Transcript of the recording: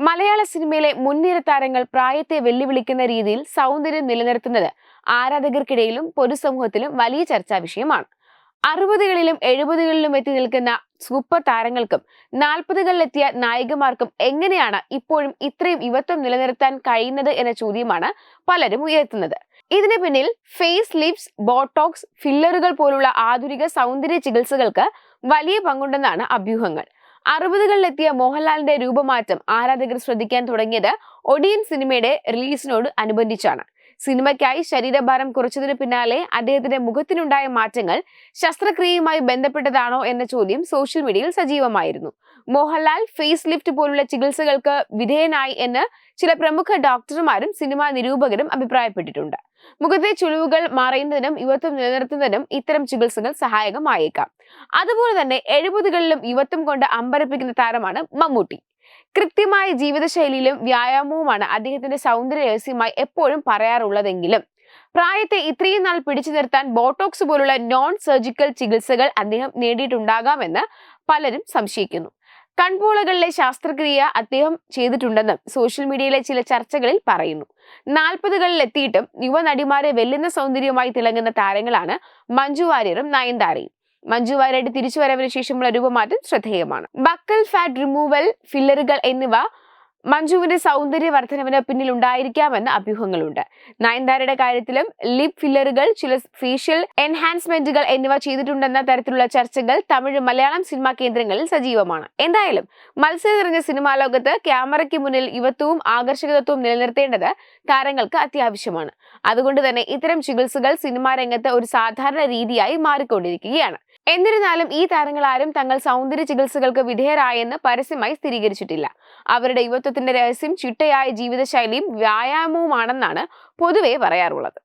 മലയാള സിനിമയിലെ മുൻനിര താരങ്ങൾ പ്രായത്തെ വെല്ലുവിളിക്കുന്ന രീതിയിൽ സൗന്ദര്യം നിലനിർത്തുന്നത് ആരാധകർക്കിടയിലും പൊതുസമൂഹത്തിലും വലിയ ചർച്ചാ വിഷയമാണ്. അറുപതുകളിലും എഴുപതുകളിലും എത്തി നിൽക്കുന്ന സൂപ്പർ താരങ്ങൾക്കും നാൽപ്പതുകളിലെത്തിയ നായികമാർക്കും എങ്ങനെയാണ് ഇപ്പോഴും ഇത്രയും യുവത്വം നിലനിർത്താൻ കഴിയുന്നത് എന്ന ചോദ്യമാണ് പലരും ഉയർത്തുന്നത്. ഇതിന് പിന്നിൽ ഫേസ് ലിപ്സ് ബോട്ടോക്സ് ഫില്ലറുകൾ പോലുള്ള ആധുനിക സൗന്ദര്യ ചികിത്സകൾക്ക് വലിയ പങ്കുണ്ടെന്നാണ് അഭ്യൂഹങ്ങൾ. അറുപതുകളിലെത്തിയ മോഹൻലാലിന്റെ രൂപമാറ്റം ആരാധകർ ശ്രദ്ധിക്കാൻ തുടങ്ങിയത് ഒടിയൻ സിനിമയുടെ റിലീസിനോട് അനുബന്ധിച്ചാണ്. സിനിമയ്ക്കായി ശരീരഭാരം കുറച്ചതിന് പിന്നാലെ അദ്ദേഹത്തിന്റെ മുഖത്തിനുണ്ടായ മാറ്റങ്ങൾ ശസ്ത്രക്രിയയുമായി ബന്ധപ്പെട്ടതാണോ എന്ന ചോദ്യം സോഷ്യൽ മീഡിയയിൽ സജീവമായിരുന്നു. മോഹൻലാൽ ഫേസ് ലിഫ്റ്റ് പോലുള്ള ചികിത്സകൾക്ക് വിധേയനായി എന്ന് ചില പ്രമുഖ ഡോക്ടർമാരും സിനിമാ നിരൂപകരും അഭിപ്രായപ്പെട്ടിട്ടുണ്ട്. മുഖത്തെ ചുളിവുകൾ മറയുന്നതിനും യുവത്വം നിലനിർത്തുന്നതിനും ഇത്തരം ചികിത്സകൾ സഹായകമായേക്കാം. അതുപോലെ തന്നെ എഴുപതുകളിലും യുവത്വം കൊണ്ട് അമ്പരപ്പിക്കുന്ന താരമാണ് മമ്മൂട്ടി. കൃത്യമായ ജീവിതശൈലിയിലും വ്യായാമവുമാണ് അദ്ദേഹത്തിന്റെ സൗന്ദര്യ രഹസ്യമായി എപ്പോഴും പറയാറുള്ളതെങ്കിലും. പ്രായത്തെ ഇത്രയും നാൾ പിടിച്ചു നിർത്താൻ ബോട്ടോക്സ് പോലുള്ള നോൺ സർജിക്കൽ ചികിത്സകൾ അദ്ദേഹം നേടിയിട്ടുണ്ടാകാമെന്ന് പലരും സംശയിക്കുന്നു. കൺപോളകളിലെ ശാസ്ത്രക്രിയ അദ്ദേഹം ചെയ്തിട്ടുണ്ടെന്നും സോഷ്യൽ മീഡിയയിലെ ചില ചർച്ചകളിൽ പറയുന്നു. നാൽപ്പതുകളിൽ എത്തിയിട്ടും യുവനടിമാരെ വെല്ലുന്ന സൗന്ദര്യമായി തിളങ്ങുന്ന താരങ്ങളാണ് മഞ്ജു വാര്യറും നയൻതാരയും. മഞ്ജു വാര്യരുടെ തിരിച്ചുവരവിന് ശേഷമുള്ള രൂപമാറ്റം ശ്രദ്ധേയമാണ്. ബക്കൽ ഫാറ്റ് റിമൂവൽ ഫില്ലറുകൾ എന്നിവ മഞ്ജുവിന്റെ സൗന്ദര്യ വർധനവിന് പിന്നിൽ ഉണ്ടായിരിക്കാമെന്ന് അഭ്യൂഹങ്ങളുണ്ട്. നയൻതാരയുടെ കാര്യത്തിലും ലിപ് ഫില്ലറുകൾ ചില ഫേഷ്യൽ എൻഹാൻസ്മെന്റുകൾ എന്നിവ ചെയ്തിട്ടുണ്ടെന്ന തരത്തിലുള്ള ചർച്ചകൾ തമിഴ് മലയാളം സിനിമാ കേന്ദ്രങ്ങളിൽ സജീവമാണ്. എന്തായാലും മത്സരം നിറഞ്ഞ സിനിമാ ലോകത്ത് ക്യാമറയ്ക്ക് മുന്നിൽ യുവത്വവും ആകർഷകത്വവും നിലനിർത്തേണ്ടത് താരങ്ങൾക്ക് അത്യാവശ്യമാണ്. അതുകൊണ്ട് തന്നെ ഇത്തരം ചികിത്സകൾ സിനിമാ രംഗത്ത് ഒരു സാധാരണ രീതിയായി മാറിക്കൊണ്ടിരിക്കുകയാണ്. എന്നിരുന്നാലും ഈ താരങ്ങൾ ആരും തങ്ങൾ സൗന്ദര്യ ചികിത്സകൾക്ക് വിധേയരായെന്ന് പരസ്യമായി സ്ഥിരീകരിച്ചിട്ടില്ല. അവരുടെ യുവത്വത്തിന്റെ രഹസ്യം ചിട്ടയായ ജീവിതശൈലിയും വ്യായാമവുമാണെന്നാണ് പൊതുവെ പറയാറുള്ളത്.